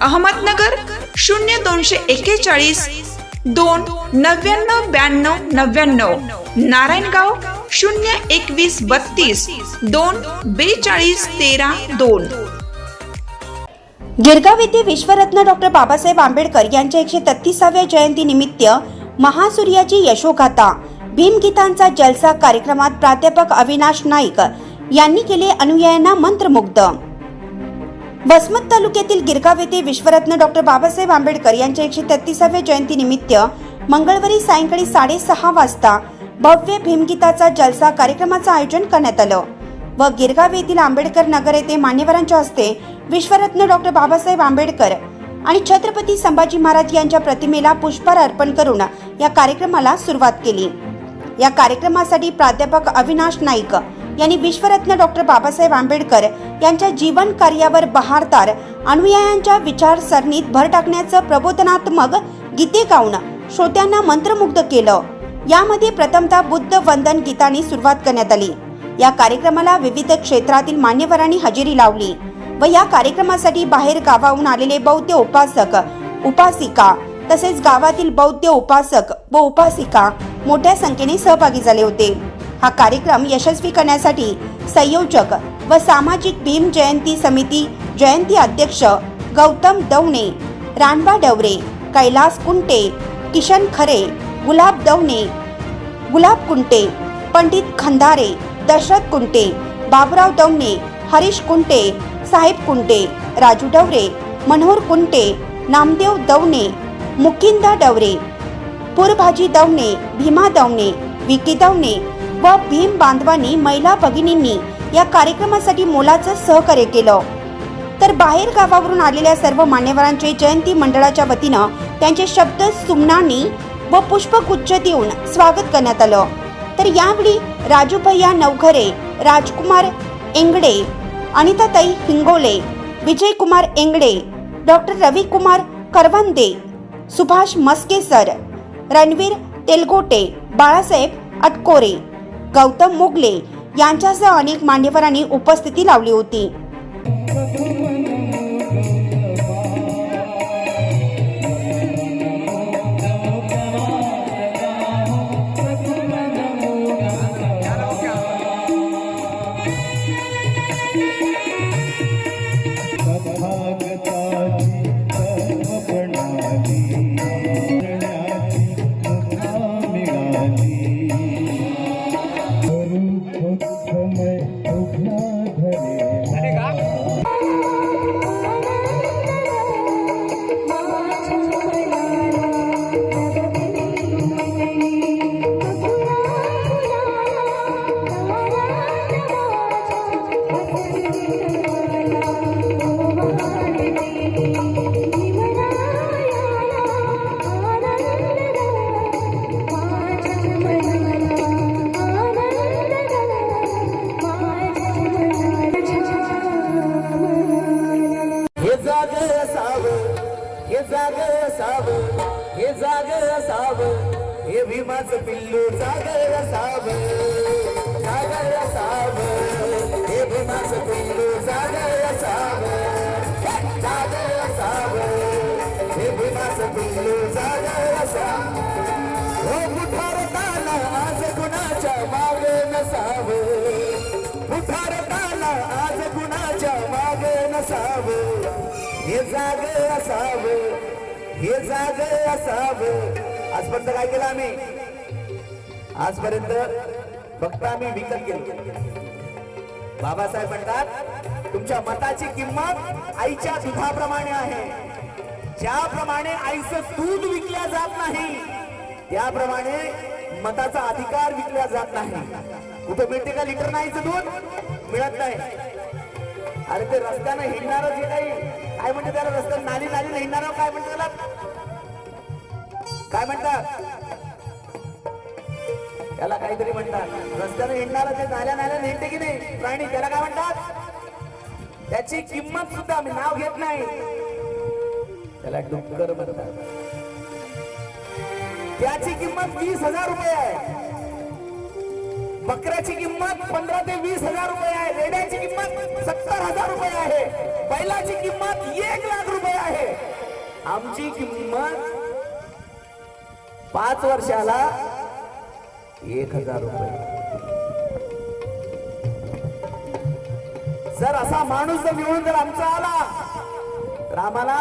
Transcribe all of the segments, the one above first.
अहमदनगर शून्य दोनशे एक्केचाळीस दोन नव्याण्णव ब्याण्णव नव्याण्णव. नारायणगाव शून्य एकवीस बत्तीस दोन बेचाळीस तेरा दोन. गिरगाव येथे विश्वरत्न डॉक्टर बाबासाहेब आंबेडकर यांच्या एकशे तत्तीसाव्या जयंती निमित्त महासूर्याची यशोगाथा भीमगीतांचा जलसा कार्यक्रमात प्राध्यापक अविनाश नाईक यांनी केले अनुयायांना मंत्रमुग्ध. वसमत तालुक्यातील गिरगाव येथे विश्वरत्न डॉक्टर बाबासाहेब आंबेडकर यांच्या एकशे तेहतीसाव्या जयंतीनिमित्त मंगळवारी सायंकाळी साडेसहा वाजता भव्य भीमगीताचा जलसा कार्यक्रमाचं आयोजन करण्यात आलं व गिरगाव येथील आंबेडकर नगर येथे मान्यवरांच्या हस्ते विश्वरत्न डॉक्टर बाबासाहेब आंबेडकर आणि छत्रपती संभाजी महाराज यांच्या प्रतिमेला पुष्पहार अर्पण करून या कार्यक्रमाला सुरुवात केली. या कार्यक्रमासाठी प्राध्यापक अविनाश नाईक यांनी विश्वरत्न डॉक्टर बाबासाहेब आंबेडकर यांच्या जीवन कार्यावर बहारदार अनुयायांच्या विचारसरणीत भर टाकण्याचं प्रबोधनात्मक गीते गाऊन श्रोत्यांना मंत्रमुग्ध केलं. यामध्ये प्रथमतः बुद्ध वंदन गीताने सुरुवात करण्यात आली. या कार्यक्रमाला विविध क्षेत्रातील मान्यवरांनी हजेरी लावली व या कार्यक्रमासाठी बाहेर गावाहून आलेले बौद्ध उपासक उपासिका तसेच गावातील बौद्ध उपासक व उपासिका मोठ्या संख्येने सहभागी झाले होते. हा कार्यक्रम यशस्वी करण्यासाठी संयोजक व सामाजिक भीम जयंती समिती जयंती अध्यक्ष गौतम दवणे रानबा डवरे कैलास कुंटे किशन खरे गुलाब दवणे गुलाब कुंटे पंडित खंदारे दशरथ कुंटे बाबुराव दवणे हरीश कुंटे साहेब कुंटे राजू डवरे मनोहर कुंटे नामदेव दवणे मुकिंदा डवरे पुरभाजी दवणे भीमा दवणे विकी दवणे व भीम बांधवांनी महिला भगिनींनी या कार्यक्रमासाठी मोलाचं सहकार्य केलं. तर बाहेर गावावरून आलेल्या सर्व मान्यवरांचे जयंती मंडळाच्या वतीनं त्यांचे शब्द सुमनांनी व पुष्पगुच्छ देऊन स्वागत करण्यात आलं. तर यावेळी राजूभैया नवघरे राजकुमार एंगडे अनिताताई हिंगोले विजयकुमार एंगडे डॉक्टर रविकुमार करवंदे सुभाष मस्केसर रणवीर तेलगोटे बाळासाहेब अटकोरे गौतम मुगले यांच्यासह अनेक मान्यवरांनी उपस्थिती लावली होती. हे जाग साब हे भीमाच पिल्लू जाग असावं जाग साब हे भीमाच पिल्लू जाग असावं जाग असावं हे भीमाच पिल्लू जाग असावं हो मुठारताना आज कुणाच्या मागे नसावं मुठारताना आज गुणाच्या मागे नसाव हे जाग असावं हे जाग असावं. आजपर्यंत काय केलं आम्ही? आजपर्यंत फक्त आम्ही विकत गेलो. बाबासाहेब म्हणतात तुमच्या मताची किंमत आईच्या दुधाप्रमाणे आहे. ज्याप्रमाणे आईचं दूध विकल्या जात नाही त्याप्रमाणे मताचा अधिकार विकल्या जात नाही. कुठं मिळते का लिटर नाहीचं दूध? मिळत नाही. अरे ते रस्त्यानं हिंडणारच जे काही काय म्हणते त्याला रस्त्यानं नाली नाली हिंडणार काय म्हणते त्याला? काय म्हणतात? त्याला काहीतरी म्हणतात. रस्त्याने हिंडणार ते नाल्या नाल्या हिंडते की नाही? प्राणी त्याला काय म्हणतात? त्याची किंमत सुद्धा आम्ही नाव घेत नाही. त्याला डुक्कर म्हणतात. त्याची किंमत वीस हजार रुपये आहे. बकऱ्याची किंमत पंधरा ते वीस हजार रुपये आहे. रेड्याची किंमत सत्तर हजार रुपये आहे. बैलाची किंमत एक लाख रुपये आहे. आमची किंमत पाच वर्षाला एक हजार रुपये. जर असा माणूस जर मिळून जर आमचा आला तर आम्हाला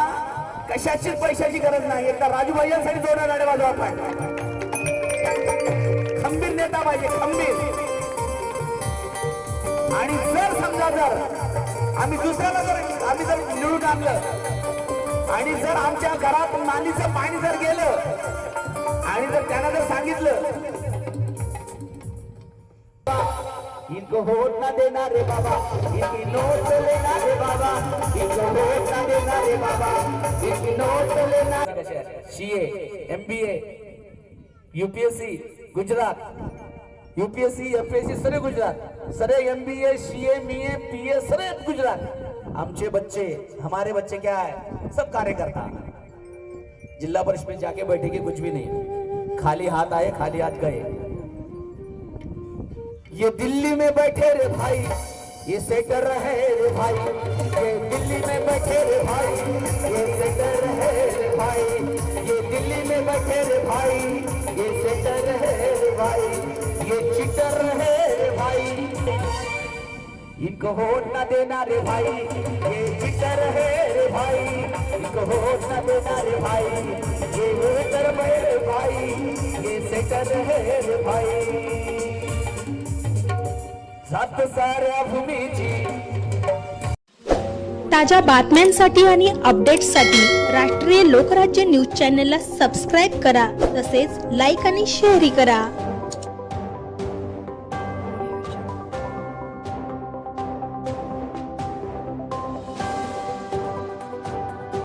कशाची पैशाची गरज नाही. एकदा राजू भैयांसाठी जोडणार वाजवा आपण खंबीर नेता पाहिजे खंबीर. आणि जर समजा जर आम्ही दुसऱ्याला जर आम्ही जर निवडून आणलं आणि जर आमच्या घरात नालीचं पाणी जर गेलं आणि जर त्यांना जर सांगितलं इनको वोट ना देना रे बाबा इनकी नोट लेना रे बाबा इनको वोट ना देना रे बाबा इनकी नोट लेना CA MBA UPSC Gujarat. UPSC MPSC सरे गुजरात, सरे एमबीए, सीए मीए पीए, सरे गुजरात। आमचे बच्चे, हमारे बच्चे क्या है? सब कार्यकर्ता। जिला परिषद में जाके बैठे कि कुछ भी नहीं। खाली हाथ आए, खाली हाथ गए। ये दिल्ली में बैठे रे भाई, ये सेटर रहे रे भाई। ये दिल्ली में बैठे रे भाई, ये सेटर रहे रे भाई। ये दिल्ली में बैठे रे भाई, ये सेटर रहे रे भाई। ये चिटर है भाई। इनको हो ना देना रे भाई ये चिटर है रे भाई। इनको हो ना देना रे भाई ये वेटर मेरे भाई ये सेटर है रे भाई। सात साऱ्या भूमीची ताज्या बातम्यांसाठी आणि अपडेट्ससाठी राष्ट्रीय लोकराज्य न्यूज चॅनलला सबस्क्राईब करा तसेच लाईक आणि शेअरही करा.